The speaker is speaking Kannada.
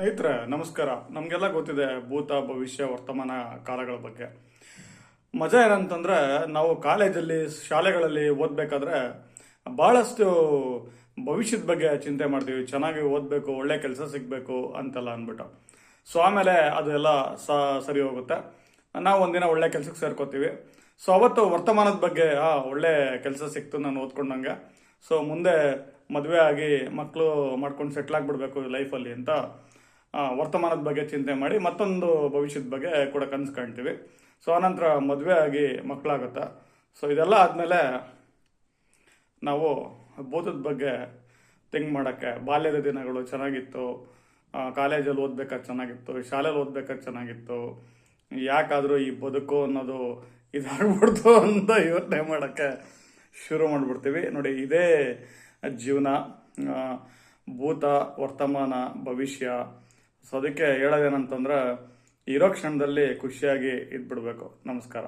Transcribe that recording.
ಸ್ನೇಹಿತರೆ, ನಮಸ್ಕಾರ. ನಮಗೆಲ್ಲ ಗೊತ್ತಿದೆ ಭೂತ, ಭವಿಷ್ಯ, ವರ್ತಮಾನ, ಕಾಲಗಳ ಬಗ್ಗೆ. ಮಜಾ ಏನಂತಂದ್ರೆ, ನಾವು ಕಾಲೇಜಲ್ಲಿ, ಶಾಲೆಗಳಲ್ಲಿ ಓದಬೇಕಾದ್ರೆ ಭಾಳಷ್ಟು ಭವಿಷ್ಯದ ಬಗ್ಗೆ ಚಿಂತೆ ಮಾಡ್ತೀವಿ. ಚೆನ್ನಾಗಿ ಓದಬೇಕು, ಒಳ್ಳೆ ಕೆಲಸ ಸಿಗಬೇಕು ಅಂತೆಲ್ಲ ಅಂದ್ಬಿಟ್ಟು. ಸೊ ಆಮೇಲೆ ಅದೆಲ್ಲ ಸರಿ ಹೋಗುತ್ತೆ. ನಾವು ಒಂದಿನ ಒಳ್ಳೆ ಕೆಲಸಕ್ಕೆ ಸೇರ್ಕೋತೀವಿ. ಸೊ ಅವತ್ತು ವರ್ತಮಾನದ ಬಗ್ಗೆ, ಆ, ಒಳ್ಳೆ ಕೆಲಸ ಸಿಕ್ತು ನಾನು ಓದ್ಕೊಂಡಂಗೆ. ಸೊ ಮುಂದೆ ಮದುವೆ ಆಗಿ ಮಕ್ಕಳು ಮಾಡ್ಕೊಂಡು ಸೆಟ್ಲ್ ಆಗಿಬಿಡ್ಬೇಕು ಲೈಫಲ್ಲಿ ಅಂತ ವರ್ತಮಾನದ ಬಗ್ಗೆ ಚಿಂತೆ ಮಾಡಿ ಮತ್ತೊಂದು ಭವಿಷ್ಯದ ಬಗ್ಗೆ ಕೂಡ ಕನಸು ಕಾಣ್ತೀವಿ. ಸೊ ಆನಂತರ ಮದುವೆ ಆಗಿ ಮಕ್ಕಳಾಗುತ್ತೆ? ಸೊ ಇದೆಲ್ಲ ಆದಮೇಲೆ ನಾವು ಭೂತದ ಬಗ್ಗೆ ತಿಂಕ್ ಮಾಡೋಕ್ಕೆ, ಬಾಲ್ಯದ ದಿನಗಳು ಚೆನ್ನಾಗಿತ್ತು ಕಾಲೇಜಲ್ಲಿ ಓದ್ಬೇಕಾದ್ರೆ ಚೆನ್ನಾಗಿತ್ತು, ಶಾಲೆಯಲ್ಲಿ ಓದ್ಬೇಕಾದ್ರೆ ಚೆನ್ನಾಗಿತ್ತು, ಯಾಕಾದರೂ ಈ ಬದುಕು ಅನ್ನೋದು ಇದಾಗ್ಬಿಡ್ತು ಅಂತ ಯೋಚನೆ ಮಾಡೋಕ್ಕೆ ಶುರು ಮಾಡಿಬಿಡ್ತೀವಿ. ನೋಡಿ, ಇದೇ ಜೀವನ ಭೂತ, ವರ್ತಮಾನ, ಭವಿಷ್ಯ ಸೊ ಅದಕ್ಕೆ ಹೇಳೋದೇನಂತಂದ್ರೆ ಇರೋ ಕ್ಷಣದಲ್ಲಿ ಖುಷಿಯಾಗಿ ಇದ್ಬಿಡ್ಬೇಕು. ನಮಸ್ಕಾರ.